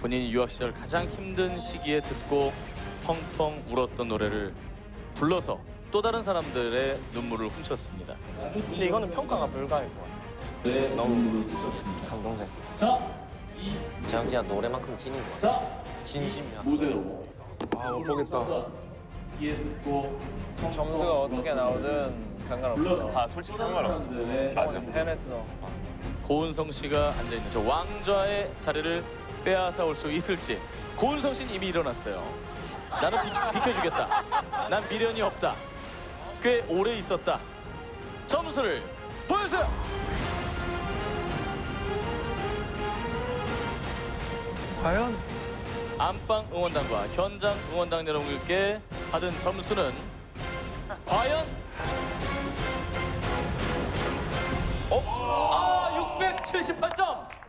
본인이 유학 시절 가장 힘든 시기에 듣고 펑펑 울었던 노래를 불러서 또 다른 사람들의 눈물을 훔쳤습니다. 근데 이거는 평가가 불가할 거야. 네, 너무 훔쳤습니다. 감동적이었어. 자, 이 재영진아 노래만큼 찐인 것 같아. 자, 진심이야. 무대로 아, 못 보겠다. 귀에 듣고 점수가 어떻게 나오든 상관없어. 다 솔직히 상관없어. 맞아. 해냈어. 고은성 씨가 앉아 있는 저 왕좌의 자리를 빼앗아 올 수 있을지 고은성 씨는 이미 일어났어요. 나는 비, 비켜주겠다. 난 미련이 없다. 꽤 오래 있었다. 점수를 보여주세요. 과연 안방 응원단과 현장 응원단 여러분께 받은 점수는 과연 어? 아 678점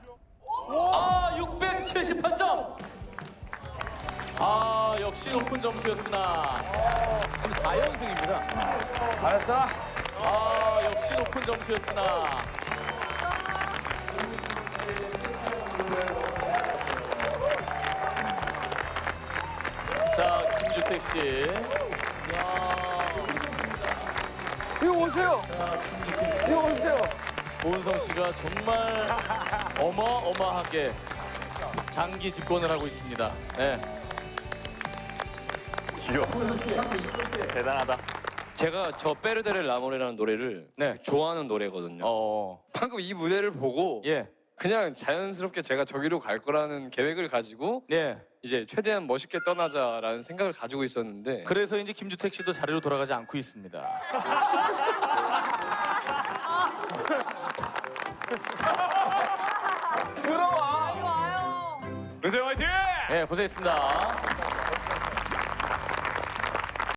아 678점. 아 역시 높은 점수였으나. 지금 4연승입니다. 잘했다. 아 역시 높은 점수였으나. 자 김주택 씨. 이거 오세요. 이거 오세요. 고은성 씨가 정말 어마어마하게 장기 집권을 하고 있습니다. 네. 귀여워. 대단하다. 제가 저 페르데를 라모레라는 노래를 네. 좋아하는 노래거든요. 어. 방금 이 무대를 보고 예. 그냥 자연스럽게 제가 저기로 갈 거라는 계획을 가지고 예. 이제 최대한 멋있게 떠나자라는 생각을 가지고 있었는데 그래서 이제 김주택 씨도 자리로 돌아가지 않고 있습니다. 은세 화이팅! 네, 고생했습니다.